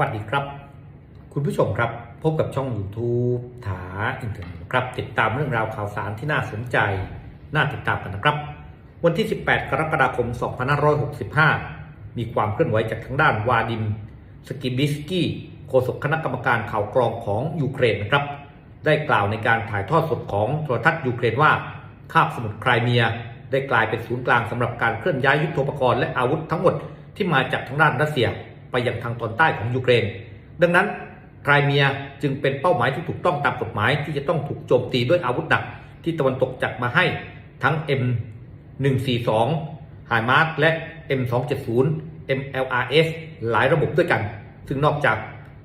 วัสดีครับ คุณผู้ชมครับ พบกับช่อง YouTube ถาอินเทอร์เน็ตครับ ติดตามเรื่องราวข่าวสารที่น่าสนใจ น่าติดตามกันนะครับ วันที่ 18 กรกฎาคม 2565 มีความเคลื่อนไหวจากทางด้านวาดิม สกิบิสกี้โฆษกคณะกรรมการข่าวกรองของยูเครนนะครับ ได้กล่าวในการถ่ายทอดสดของโทรทัศน์ยูเครนว่าคาบสมุทรไครเมีย ได้กลายเป็นศูนย์กลางสำหรับการเคลื่อนย้ายยุทโธปกรณ์และอาวุธทั้งหมดที่มาจากทางด้านรัสเซีย ไปยังทางตอนใต้ของยูเครน ดังนั้นไครเมียจึงเป็นเป้าหมายที่ถูกต้องตามกฎหมายที่จะต้องถูกโจมตีด้วยอาวุธหนักที่ตะวันตกจัดมาให้ทั้ง M142 h i m a r s และ M270 MLRS หลายระบบด้วยกัน ซึ่งนอกจาก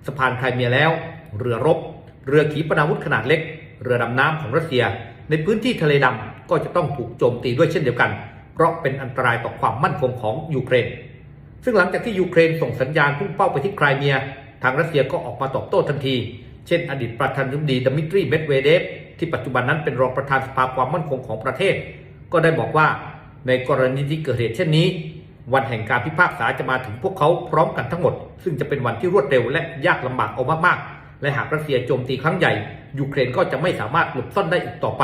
สะพานไครเมียแล้ว เรือรบ เรือขีปนาวุธขนาดเล็ก เรือดำน้ำของรัสเซีย ในพื้นที่ทะเลดำก็จะต้องถูกโจมตีด้วยเช่นเดียวกัน เพราะเป็นอันตรายต่อความมั่นคงของยูเครน ซึ่งหลังจากที่ยูเครนส่งสัญญาณพุ่งเป้าไปที่ไครเมีย ทางรัสเซียก็ออกมาตอบโต้ทันที เช่น อดีตประธานาธิบดีดมิตรีเมดเวเดฟที่ปัจจุบันนั้นเป็นรองประธานสภาความมั่นคงของประเทศ ก็ได้บอกว่าในกรณีที่เกิดเหตุเช่นนี้ วันแห่งการพิพากษาจะมาถึงพวกเขาพร้อมกันทั้งหมด ซึ่งจะเป็นวันที่รวดเร็วและยากลำบากเอามากๆ และหากรัสเซียโจมตีครั้งใหญ่ยูเครนก็จะไม่สามารถหลบซ่อนได้อีกต่อไป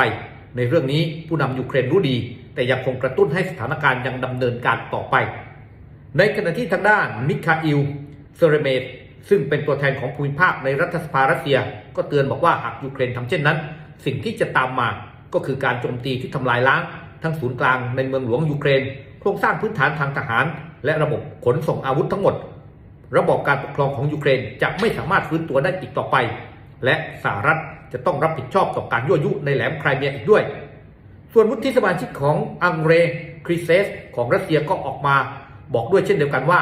ในเรื่องนี้ผู้นำยูเครนรู้ดี แต่ยังคงกระตุ้นให้สถานการณ์ยังดำเนินการต่อไป ในขณะที่ทางด้านมิคาอิลเซเรเมตซึ่งเป็นตัวแทนของภูมิภาคในรัฐสภารัสเซีย ก็เตือนบอกว่าหากยูเครนทำเช่นนั้น สิ่งที่จะตามมาก็คือการโจมตีที่ทำลายล้าง ทั้งศูนย์กลางในเมืองหลวงยูเครน โครงสร้างพื้นฐานทางทหาร และระบบขนส่งอาวุธทั้งหมด ระบบการปกครองของยูเครนจะไม่สามารถฟื้นตัวได้อีกต่อไป และสหรัฐจะต้องรับผิดชอบต่อการยั่วยุในแหลมไครเมียอีกด้วย ส่วนวุฒิสมาชิกของอังเรคริเซสของรัสเซียก็ออกมา บอกด้วยเช่นเดียวกันว่า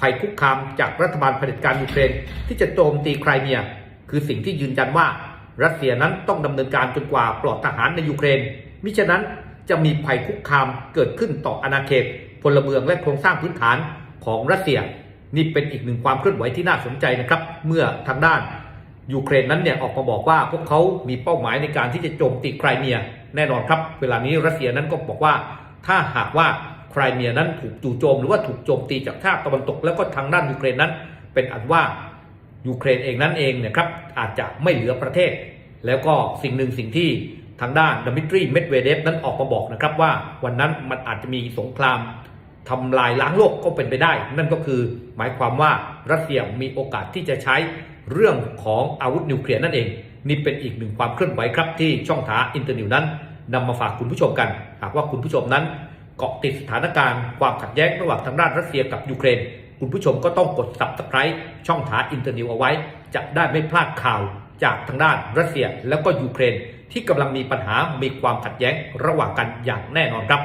ภัยคุกคามจากรัฐบาลเผด็จการยูเครน ที่จะโจมตีไครเมีย คือสิ่งที่ยืนยันว่า รัสเซียนั้นต้องดำเนินการจนกว่าปลอดทหารในยูเครน มิฉะนั้นจะมีภัยคุกคามเกิดขึ้นต่ออาณาเขตพลเมืองและโครงสร้างพื้นฐานของรัสเซีย นี่เป็นอีกหนึ่งความเคลื่อนไหวที่น่าสนใจนะครับ เมื่อทางด้านยูเครนนั้นเนี่ยออกมาบอกว่าพวกเขามีเป้าหมายในการที่จะโจมตีไครเมีย แน่นอนครับ เวลานี้รัสเซียนั้นก็บอกว่าถ้าหากว่า ไครเมียนั้นถูกจู่โจมหรือว่าถูกโจมตีจากชาติตะวันตก แล้วก็ทางด้านยูเครนนั้น เป็นอันว่ายูเครนเองนั้นเองเนี่ยครับอาจจะไม่เหลือประเทศ แล้วก็สิ่งหนึ่งสิ่งที่ทางด้านดมิตรีเมดเวเดฟนั้นออกมาบอกนะครับว่าวันนั้นมันอาจจะมีสงครามทำลายล้างโลกก็เป็นไปได้ นั่นก็คือหมายความว่ารัสเซียมีโอกาสที่จะใช้เรื่องของอาวุธนิวเคลียร์นั่นเอง นี่เป็นอีกหนึ่งความเคลื่อนไหวครับที่ช่องทางอินเตอร์นิวนั้นนำมาฝากคุณผู้ชมกัน หากว่าคุณผู้ชมนั้น เกาะติดสถานการณ์ความขัดแย้งระหว่างทางด้านรัสเซียกับยูเครน คุณผู้ชมก็ต้องกด subscribe ช่องทาอินเตอร์นิวเอาไว้ จะได้ไม่พลาดข่าวจากทางด้านรัสเซียแล้วก็ยูเครน ที่กำลังมีปัญหามีความขัดแย้งระหว่างกันอย่างแน่นอนครับ